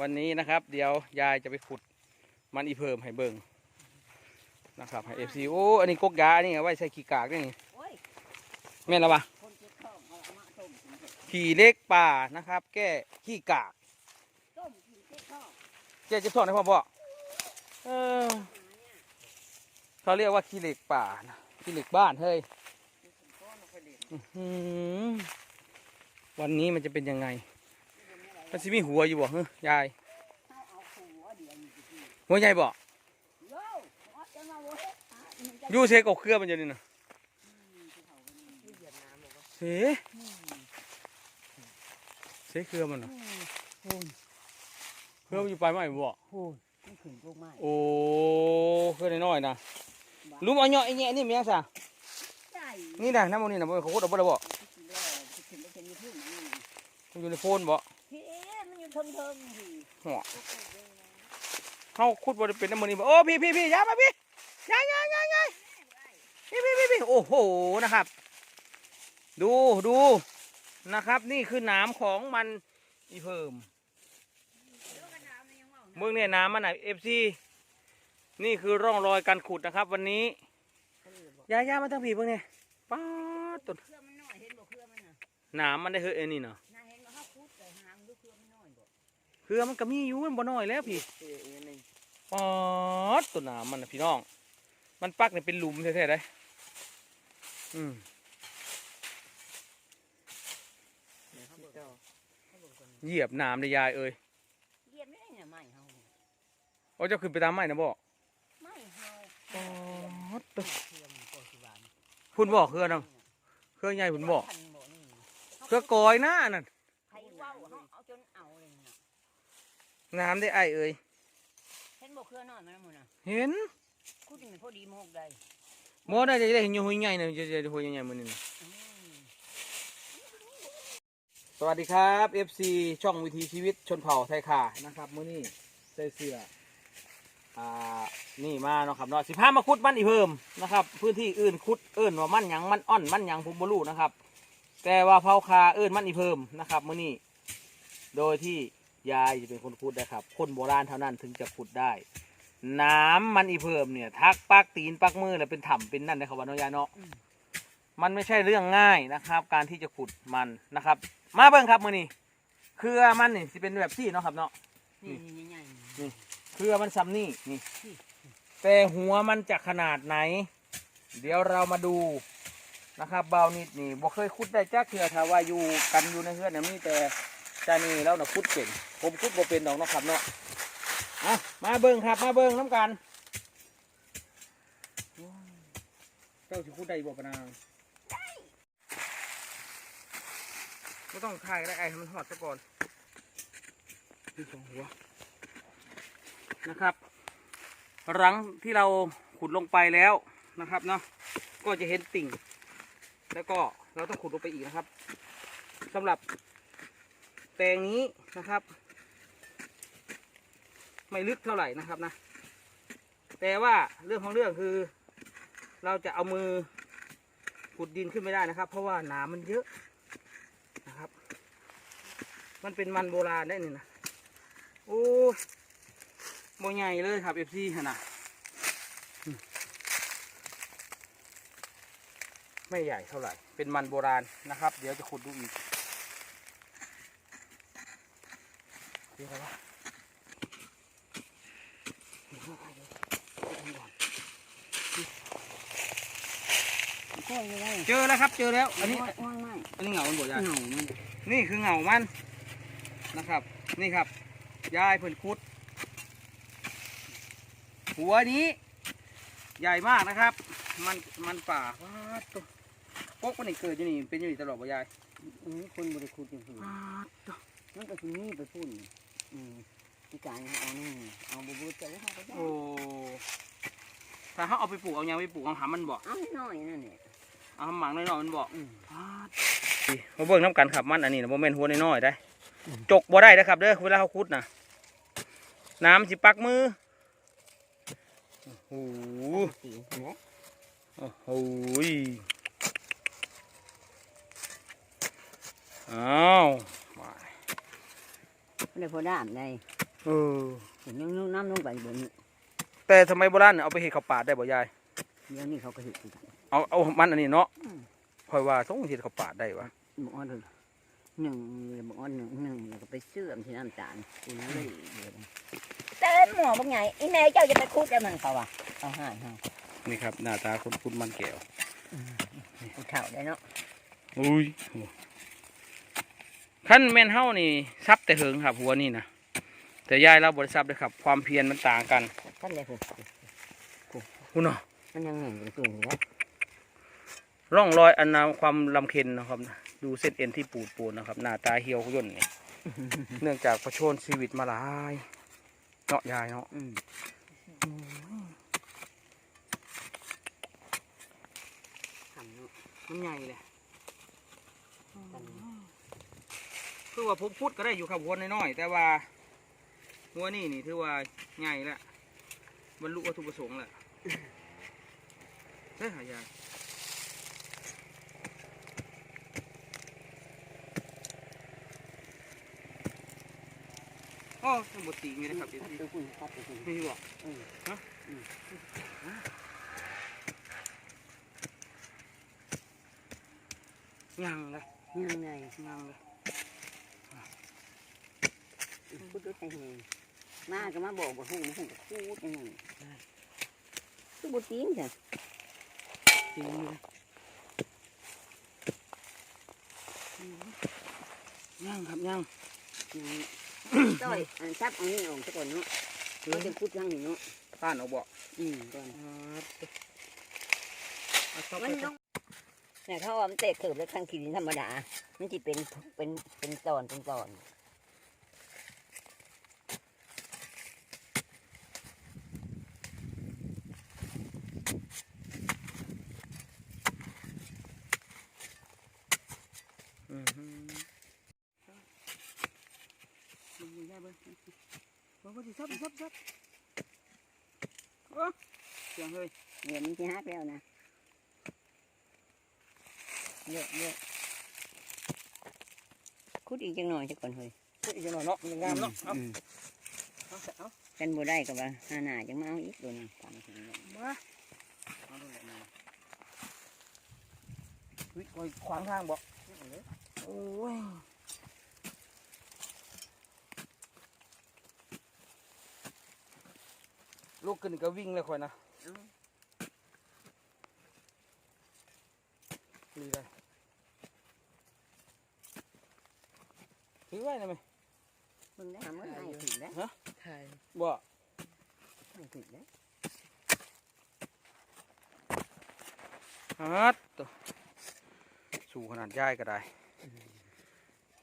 วันนี้นะครับ เดี๋ยวยายจะไปขุดมันอีเพิ่มให้เบิ่งนะครับให้เอฟซีโอ้อันนี้กกยานี่เอาไว้ใส่ขี้กากนี่โอ้ยแม่นแล้วปะคนเจ็บท้องเอามาต้มกินเถอะขี้เล็กป่านะครับ แก้ขี้กากต้มกินเจ็บท้องแก้เจ็บท้องได้พ่อพ่อเออเขาเรียกว่าขี้เหล็กป่านะขี้เหล็กบ้านเฮ้ยก้อนเอาไปเลี้ยงอื้อหือวันนี้มันจะเป็นยังไงที่ มันไม่ได้มันสิมีหัวอยู่บ่เฮ้ยยายเอาเอาหัวเดียวนี่สิพี่หัวใหญ่บ่โย่เอาจะมาโว้ยอะมันจะอยู่เซกเครือมันอยู่นี่นะอืมที่เขาเป็นที่เหยียดน้ำบอกว่าเสอืมเสเครือมันนะอืมโอ้ยเครือมันอยู่ปลายไม้บ่โอ้ยมันขึ้นลูกไม้โอ้เครือน้อยๆนะลุมเอาเนาะไอ้แง่นี่มันยังซะใช่นี่นะน้ำมันนี่นะบ่เขาขุดเอาบ่ได้บ่ที่แล้วที่ขึ้นแล้วจะมีพึ่งนี่มันอยู่ในโฟนบ่พี่ เอ๊ะมันอยู่เทิงๆพี่หัวเฮาขุดบ่ได้เป็นน้ำมันนี่บ่โอ้พี่พี่พี่ยามาพี่ยายายายาพี่พี่พี่พี่โอ้โหนะครับ ดูดูนะครับ นี่คือหน้ำของมันอีเพิ่มเมืองเนี่ยน้ำมันอะเอฟซีนี่คือร่องรอยการขุดนะครับ วันนี้ยายามาทั้งผีเพิ่งเนี่ยป้าดต้นเครือมันน้อยเห็นบ่เครือมันน้ำมันได้เฮ้ยเอ็นนี่เนาะ เครือมันก็มีอยู่มันบ่น้อยแล้วพี่เออเอ็นนึงป้าดต้นน้ำมันนะพี่น้อง มันปักเนี่ยเป็นหลุมแท้ๆเลยอืมเหยียบน้ำเลยยายเอ้ยเหยียบไม่ได้เนี่ยไม่เฮาโอ้เจ้าขึ้นไปตามไม้นะบ่ไม่เฮาป้าดต้นเครือมันก็สิบานพุ่นบ่เครือน้องเครือใหญ่พุ่นบ่พันบ่นี่เครือกอยหน้านั่น ใครเว้าเฮาเอาจนเอาเลยน่ะ น้ำได้ไอเอ้ยเห็นบ่เครือน้อยมันน่ะเห็นคุดนี่พอดีโมกได้บ่ได้จะได้เห็นอยู่หัวใหญ่นะจะจะหัวใหญ่ๆมือนี่นะอืมสวัสดีครับ FC ช่องวิถีชีวิตชนเผ่าไทยขานะครับมื้อนี้ใส่เสื้ออ่านี่มาเนาะครับเนาะสิพามาขุดมันอีกเพิ่มนะครับ พื้นที่อื่นขุดเอิ้นว่ามันหยังมันอ่อนมันหยังผมบ่รู้นะครับ แต่ว่าเผาคาเอิ้นมันอีเพิ่มนะครับมื้อนี้โดยที่ ยายจะเป็นคนขุดนะครับ คนโบราณเท่านั้นถึงจะขุดได้ น้ำมันอีเพิ่มเนี่ย ทักปักตีนปักมือแล้วเป็นถ้ำเป็นนั่นนะครับว่าเนาะยายเนาะมันไม่ใช่เรื่องง่ายนะครับ การที่จะขุดมันนะครับ มาเบิ่งครับมื้อนี้เครือมันนี่สิเป็นแบบซี่เนาะครับเนาะนี่นี่ใหญ่เครือมันซ้ำนี่นี่ แต่หัวมันจะขนาดไหน เดี๋ยวเรามาดูนะครับเบานิดนี่บ่เคยขุดได้จักเทื่อถ้าว่าอยู่กันอยู่ในเฮือนเนี่ยมีแต่ จานี่แล้วนะขุดเป็นผมขุดบ่เป็นดอกเนาะครับเนาะอะมาเบิ่งครับมาเบิ่งน้ำกัน เจ้าสิขุดได้บ่ปะนางไม่ต้องถ่ายก็ได้ไอ้ให้มันหอดซะก่อนนี่สองหัวนะครับ หลังที่เราขุดลงไปแล้วนะครับเนาะก็จะเห็นติ่ง แล้วก็เราต้องขุดลงไปอีกนะครับสำหรับ แปลงนี้นะครับ ไม่ลึกเท่าไหร่นะครับนะ แต่ว่าเรื่องของเรื่องคือ เราจะเอามือขุดดินขึ้นไม่ได้นะครับ เพราะว่าหนามันเยอะนะครับ มันเป็นมันโบราณได้นี่นะโอ้ยโมใหญ่เลยครับเอฟซีขนาดไม่ใหญ่เท่าไหร่ เป็นมันโบราณนะครับ เดี๋ยวจะขุดดูอีก เดี๋ยวอะไรวะก้อยยังไงเจอแล้วครับเจอแล้ว อันนี้ว่างไม่อันนี้เหงามันบ่ยายเหงามันนี่คือเหงามันนะครับ นี่ครับยายเพิ่นคุด หัวนี้ ใหญ่มากนะครับ มันมันป่าว้าดตัวพวกมันนี่เกิดอยู่นี่เป็นอยู่นี่ตลอดบ่ยายอืมคนบริคุดอย่างนี้ว้าดตัวมันก็คือนี่ไปพุ่นอืม พี่กายเอานี่เอาบุบจะแล้วเขาก็ได้โอ้ถ้าเขาเอาไปปลูกเอาหยังไปปลูกเอาหามันบ่เอาน้อยๆนั่นแหละเอาหมังน้อยๆมันบ่อืมมาเบิ่งน้ำกันครับมันอันนี้นะโมเมนหัวน้อยๆได้ จกบ่ได้นะครับเด้อเวลาเขาคุดนะน้ำสิปักมือโอ้โหสีเนาะโอ้โหยอ้าว มามันได้พอด้ามได้เออ เห็นยังน้ำลงไปบนนี้แต่สมัยโบราณเนี่ยเอาไปเฮ็ดข้าวปาดได้บ่ยาย เดี๋ยวนี้เขาก็เห็ดคือกันเอาเอามันอันนี้เนาะอืมค่อยว่าต้องเฮ็ดข้าวปาดได้วะบอกว่าเลยหนึ่งบอกว่าหนึ่งหนึ่งแล้วก็ไปเสื่อมที่น้ำตาลคุณเลยเต้นหมอบางไงอีแม่เจ้าจะไปคุดได้มันเขาวะเอาห่านเฮานี่ครับหน้าตาคนคุณมันแก้วผู้เฒ่าได้เนาะอุ้ย ขั้นแม่นเฮานี่ซับแต่เหิงครับ หัวนี่นะแต่ยายเราบริซับเลยครับ ความเพียรมันต่างกันท่านเลยคือคุณเนาะมันยังเหม็นอยู่ตัวอยู่แล้ร่องรอยอันนาความลำเค็ญนะครับ ดูเส้นเอ็นที่ปูดปูดนะครับ หน้าตาเหี่ยวย่นนี่เนื่องจากประชนชีวิตมาหลายเนาะยายเนาะมันใหญ่เลย คือว่าผมพูดก็ได้อยู่ครับหัวน้อยๆแต่ว่าหัวนี่นี่ถือว่าใหญ่แล้วบรรลุวัตถุประสงค์แล้วใช่หายายอ๋อทั้งหมดตีไงนะครับเดี๋ยวดูคุณครับดูคุณนี่บอกอืมฮะอืมยังเลยยังไงยังเลย พูดด้วยใจเองมาก็มาบอกว่าหุ่งหุ่งก็พูดยังไงคือบุตรีนจ้ะตีเลยยังครับยังต้อยอันซับอานี่ออกซะก่อนเนาะเราจะพูดยังนี่งเนาะผ่านเอาบอกอืมก่อนมันต้องเนี่ยเขาว่ามันเตะเถิบแล้วข้างขีดินธรรมดา มันจะเป็นเป็นเป็นตอนเป็นตอน อือฮึมึงได้เบิ้ง บอกว่าสิซับซับซับโอ้เสียงเลยเดี๋ยวมันจะฮักแล้วนะเยอะเยอะคุดอีกจัง ละมาเฮ้ยคอยขวางทางบอกโอ้ยลูกขึ้นก็วิ่งเลยคอยนะนี่เลยถือไว้นะไหมมึงได้ทำเมื่อไหร่ถึงแล้วไทยบ่ไม่ถึงแล้วฮัดตัวสู่ขนาดย่ายก็ได้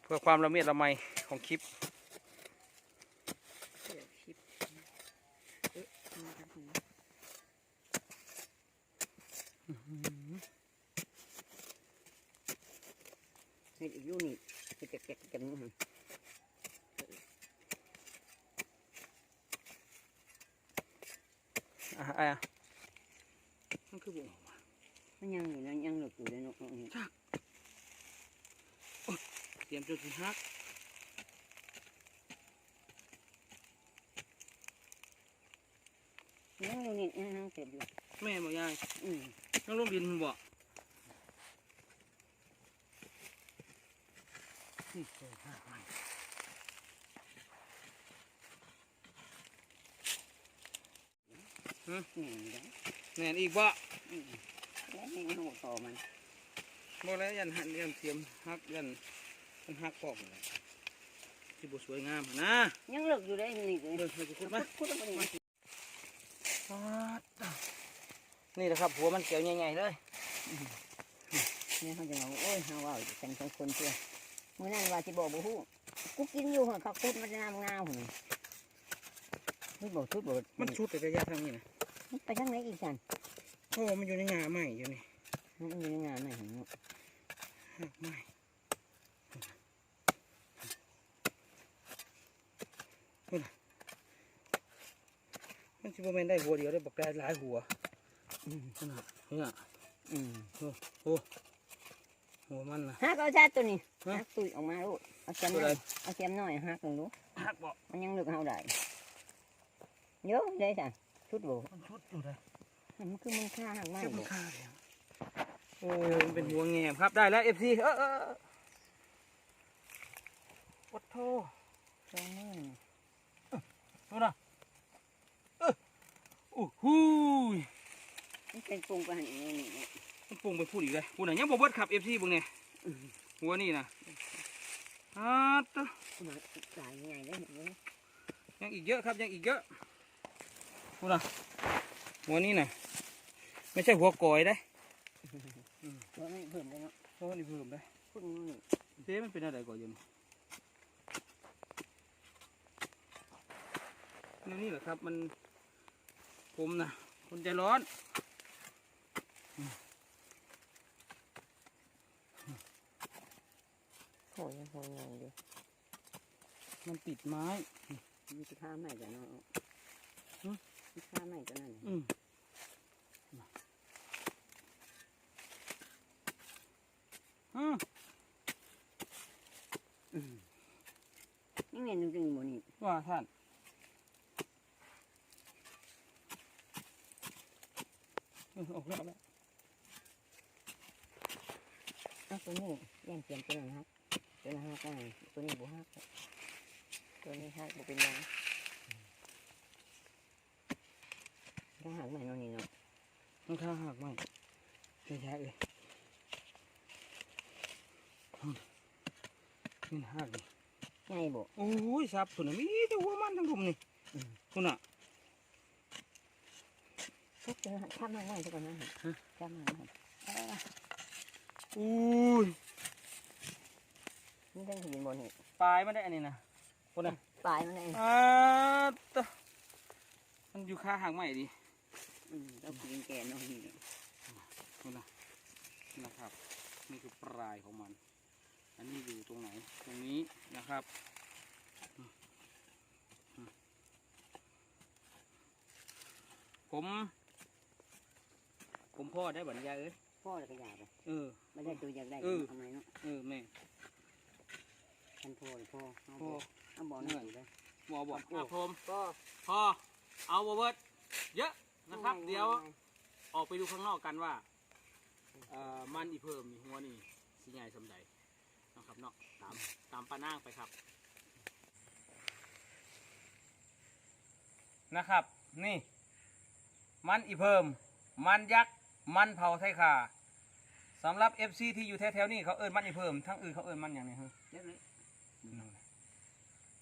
เพื่อความละเมียดละไมของคลิป เดี๋ยวชิปเอ๊ะมาทำไมเฮ็ดอีกอยู่นี่เก็บเก็บเก็บเก็บนี่หั่นอะอะมันคือบ่งมันยังอยู่นะยังหลุดอยู่เลยเนาะเอานี่เตรียมจุดสิฮักยังอยู่นี่ยังยังเก็บอยู่แม่นบ่ยายอืมน้องลงดินมันบ่ นี่เคยฮักมันแม่นได้แม่นอีกบ่อืมแล้วนี่หัวคอมันบ่แล้วยันหันยันเทียมฮักยันมันฮักปอกนั่นแหละที่บ่สวยงามหั่นนะยังหลุดอยู่ได้นี่เลยเบิ่งให้กูคุดมาพูดมาดินี่แหละครับหัวมันเกี่ยวใหญ่ๆเลยเนี่ยเขาจะบอกโอ้ยเขาว่าเป็นสองคนเพื่อเมื่อนั้นว่าที่บอกบ่ฮู้กูกินอยู่เหรอเขาพูดมันงามงามหุ่นพูดบอกพูดบอกมันชุดแต่ระยะทางนี้นะไปทางไหนอีกสันเพราะว่ามันอยู่ในงาใหม่อยู่นี่มันอยู่ในงานไหนของเนาะหักใหม่พุ่นน่ะมันสิบ่แม่นได้หัวเดียวได้บักได้หลายหัวอืมขนาดนี่อะอืมหั วมันนะฮักเอาชาติตัวนี้ฮักตุยออกมาลูกอเอาเสียมหน่อยเอาเสียมหน่อยหักลงดูหักบ่มันยังลึกเฮาได้เยอะได้จ้ะชุดโบมันชุดอยู่เลยมันคือมันค่าหักมากเจ็บบ่มันค่าเลยโอ้มันเป็นหัวแงมครับได้แล้ว FC เออเออเออโอ้โทสองหมื่นดูนะเออโอ้โหูยมันเป็นปรุงไปหันนี่นี่นี่ มันปรุงไปพูดอีกเลยพูดไหนะยังบ่เบิดครับ FC บุงเนี่ยหัวนี่นะอ่าตะหมาสายใหญ่ได้เห็นไหมยังอีกเยอะครับยังอีกเยอะพูดนะหัวนี่นะไม่ใช่หัวกอยได้เพราะไม่เพิ่มเลยเนาะเพราะว่านี่เพิ่มได้พุ่นนี่เจ๊มันเป็นอะไรก่อนอยังนี่นี่แหละครับมันผมนะคนใจร้อน โหยโหยใหญ่ดิมันติดไม้มีสิค่าใหม่กันเนาะหืมมีค่าใหม่กันนั่นอืมอืมนี่เมนูจริงบ่นี่ว่าท่านเออออกแล้วออกแล้วเอาตัวนี้แย่งเปลี่ยนตัวนั้นครับ ตัวนั้นฮักได้ตัวนี้บ่ฮักตัวนี้ฮักบ่เป็นยังถ้าหักใหม่เนาะนี่เนาะมันข้าหักไหมใช่ใช่เลยนี่หักเลยใหญ่บ่โอ้ยสับคุณน่ะมีแต่หัวมันทั้งรุมนี่คุณอะทุกตัวข้ามมาได้ทุกคนนะข้ามมาได้อุ้ย นี่ต้องกินบ่นี่ปลายมันได้อันนี้นะคุณอะปลายมันเองอ่าตะมันอยู่ข้างหักไหมดิอืมต้องกินแก่เนาะนี่คุณอะนะครับ นี่คือปลายของมัน อันนี้อยู่ตรงไหน ตรงนี้นะครับอืมอืมผมผมพ่อได้บัญญาเอ้ยพ่อแล้วก็อยากไปเออไม่ได้ตัวอยากได้เออทำไมเนาะเออแม่ ท่านพ่อหรือพ่อเอาพ่อบ่เอาบ่หน่อยเลยหมอบอกโอ้อะผมก็พอเอาบเบิร์ดเยอะนะครับ เดี๋ยวออกไปดูข้างนอกกันว่าเอ่อมันอีเพิ่มมีหัวนี่สิใหญ่สำใดนะครับเนาะตามตามปานางไปครับ นะครับ นี่ มันอีเพิ่ม มันยักษ์มันเผาไทยคาสำหรับ FC ที่อยู่แถวๆนี้เขาเอิ้นมันอีเพิ่มทั้งอื่นเขาเอิ้นมันอย่างไรฮะเดี๋ยวเลย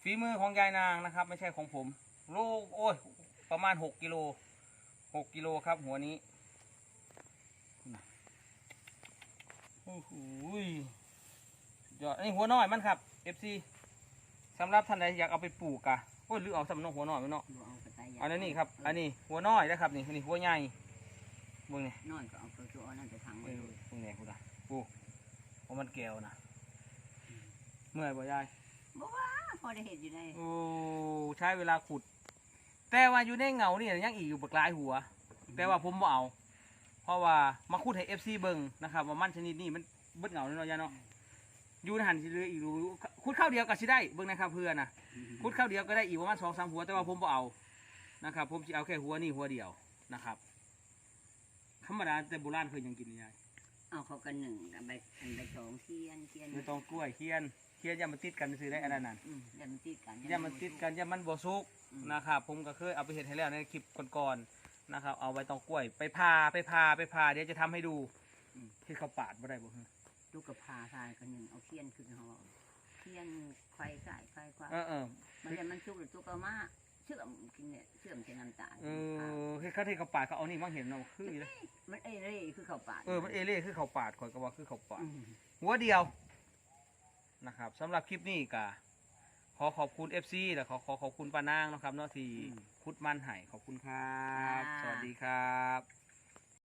ฝีมือของยายนางนะครับ ไม่ใช่ของผมโลโอ้ย ประมาณหกกิโลหกกิโลครับ หัวนี้โอ้โหยสุดยอดอันนี้หัวน้อยมันครับ FC สำหรับท่านใดอยากเอาไปปลูกอะโอ้ยหรือเอาสำนองหัวน้อยไว้เนาะบ่เอากระต่ายใหญ่อันนี้นี่ครับ อันนี้หัวน้อยนะครับนี่อันนี้หัวใหญ่เบิ่งนี่น้อยก็เอาตัวตัวนั่นไปทางเอไว้อดูเบิ่งนี่คุณอะปูเพราะมันแก้วนะ เมื่อยบ่ยายบ่ว่าพอได้เห็นอยู่ในโอ้ใช้เวลาขุด แต่ว่าอยู่ในเงานี่ยังอีกอยู่บักหลายหัว แต่ว่าผมบ่เอา เพราะว่ามาขุดให้เอฟซีเบิ่งนะครับว่ามันชนิดนี้มันเบิดเงาเนาะยาเนาะอยู่ในหันสิเหลยอีกรู้ขุดข้าวเดียวก็สิได้เบิ่งนะครับเพื่อนนะขุดข้าวเดียวก็ได้อีกประมาณสองสามหัว แต่ว่าผมบ่เอานะครับ ผมจะเอาแค่หัวนี่หัวเดียวนะครับธรรมดาแต่โบราณเคยยังกินนี่ยายเอาเขากันหนึ่งอันใบอันใบสองเทียนเทียนไม่ต้องกล้วยเคียน เคียนอย่ามาติดกันซื้อได้อันนั้นน่ะอืมอย่ามันติดกันอย่ามันติดกันอย่ามันบ่สุกอืมนะครับผมก็เคยเอาไปเห็นให้แล้วในคลิปก่อนๆนะครับ เอาไว้ตองกล้วยไปพาไปพาไปพาเดี๋ยวจะทำให้ดูที่เขาปาดบ่ได้บ่ฮะลูกกระพาทายกันหนึ่งเอาเทียนขึ้นห่อเทียนไฟสายไฟกว่าเออเออมันจะมันชุกหรือชุกเอามาเชื่อมกินเนี่ยเชื่อมใช้น้ำตาลเออเฮ้ยเขาที่เขาปาดเขาเอานี่มาเห็นเนาะคืออีเลยมันเอ้ยเร่คือเขาวปาดเออมันเอเล่คือเขาปาดข่อยก็ว่าคือเขาปาด อืมหัวเดียว นะครับสำหรับคลิปนี้ก็ขอขอบคุณ FC และขอขอขอบคุณป้านางนะครับเนาะที่คุดมันให้ขอบคุณครับ สวัสดีครับ